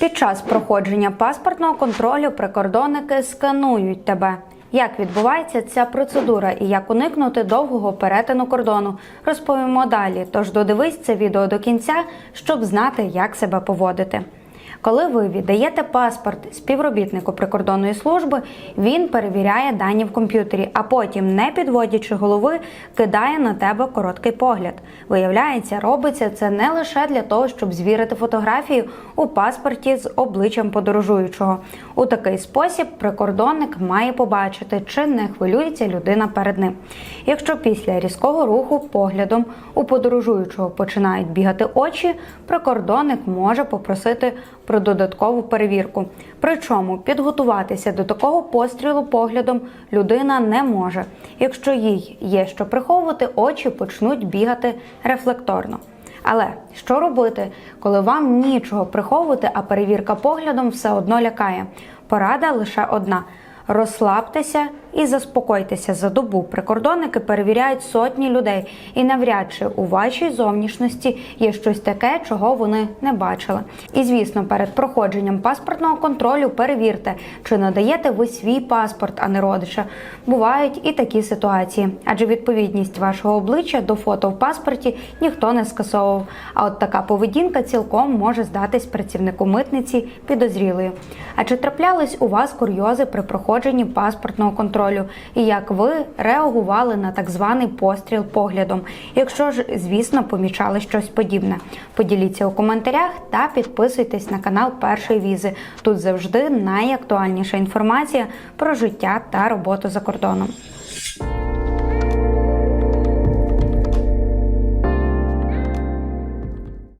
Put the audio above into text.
Під час проходження паспортного контролю прикордонники сканують тебе. Як відбувається ця процедура і як уникнути довгого перетину кордону, розповімо далі. Тож додивись це відео до кінця, щоб знати, як себе поводити. Коли ви віддаєте паспорт співробітнику прикордонної служби, він перевіряє дані в комп'ютері, а потім, не підводячи голови, кидає на тебе короткий погляд. Виявляється, робиться це не лише для того, щоб звірити фотографію у паспорті з обличчям подорожуючого. У такий спосіб прикордонник має побачити, чи не хвилюється людина перед ним. Якщо після різкого руху поглядом у подорожуючого починають бігати очі, прикордонник може попросити про додаткову перевірку. Причому підготуватися до такого пострілу поглядом людина не може. Якщо їй є що приховувати, очі почнуть бігати рефлекторно. Але що робити, коли вам нічого приховувати, а перевірка поглядом все одно лякає? Порада лише одна. Розслабтеся і заспокойтеся за добу. Прикордонники перевіряють сотні людей, і навряд чи у вашій зовнішності є щось таке, чого вони не бачили. І звісно, перед проходженням паспортного контролю перевірте, чи надаєте ви свій паспорт, а не родича. Бувають і такі ситуації, адже відповідність вашого обличчя до фото в паспорті ніхто не скасовував. А от така поведінка цілком може здатись працівнику митниці підозрілою. А чи траплялись у вас курйози при проходженні паспортного контролю? І як ви реагували на так званий постріл поглядом? Якщо ж, звісно, помічали щось подібне, поділіться у коментарях та підписуйтесь на канал Першої візи. Тут завжди найактуальніша інформація про життя та роботу за кордоном.